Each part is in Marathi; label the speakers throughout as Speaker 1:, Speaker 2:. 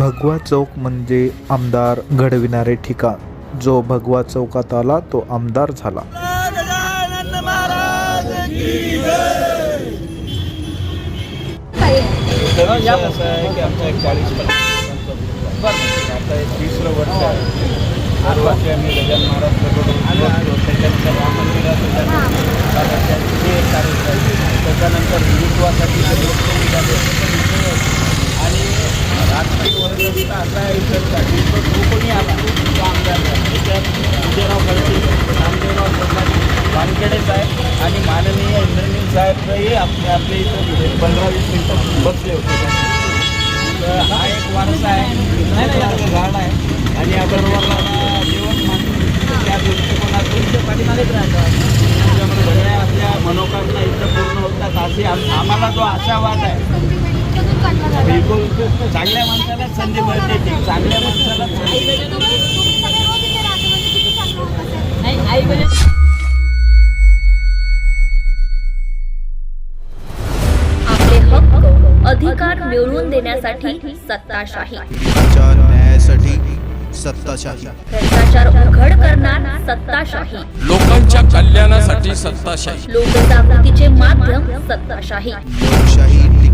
Speaker 1: भगवा चौक म्हणजे आमदार घडविणारे ठिकाण. जो भगवा चौकात आला तो आमदार झाला.
Speaker 2: त्याच्यानंतर हिंदुत्वासाठी मंदिराचं झालं साधारण ते एक कार्यक्रम आहे. त्याच्यानंतर हिंदुत्वासाठी जे लोक निघाले ते पण इथे होते. आणि राजकीय वर्ग तो कोणी आला तो आमदार विजयराव खडसे नामदेवराव आहे आणि माननीय इंद्रनील साहेबही आपले आपल्या इथं पंधरा वीस मिनटं बसले होते तर हा एक वारसा आहे झाड आहे आणि या बरोबरला जेवण मानतो त्या दृष्टिकोनातून पाठीमागेच राहतात त्याच्यामुळे सगळ्या आपल्या मनोकामना इथं पूर्ण होतात असे आम्हाला जो आशावाद आहे बिलकुल. चांगल्या माणसाला संधी मिळते ती. चांगल्या माणसाला
Speaker 3: हक्क अधिकार मिळवून देण्यासाठी सत्ताशाही.
Speaker 4: न्यायासाठी सत्ताशाही.
Speaker 3: भ्रष्टाचार उघड करणार सत्ताशाही.
Speaker 5: लोकांच्या कल्याणासाठी सत्ताशाही.
Speaker 3: लोकजागृतीचे माध्यम सत्ताशाही.
Speaker 4: लोकशाही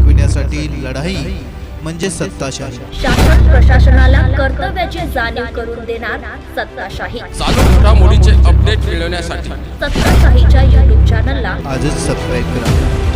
Speaker 4: टिकविण्यासाठी लढाई म्हणजे सत्ताशाही.
Speaker 3: शासन प्रशासनाला कर्तव्याची जाणीव करून देणार सत्ताशाही.
Speaker 5: चालू घडामोडीचे अपडेट मिळवण्यासाठी.
Speaker 3: सत्ताशाहीच्या युट्यूब चॅनलला
Speaker 4: आजच सबस्क्राईब करा.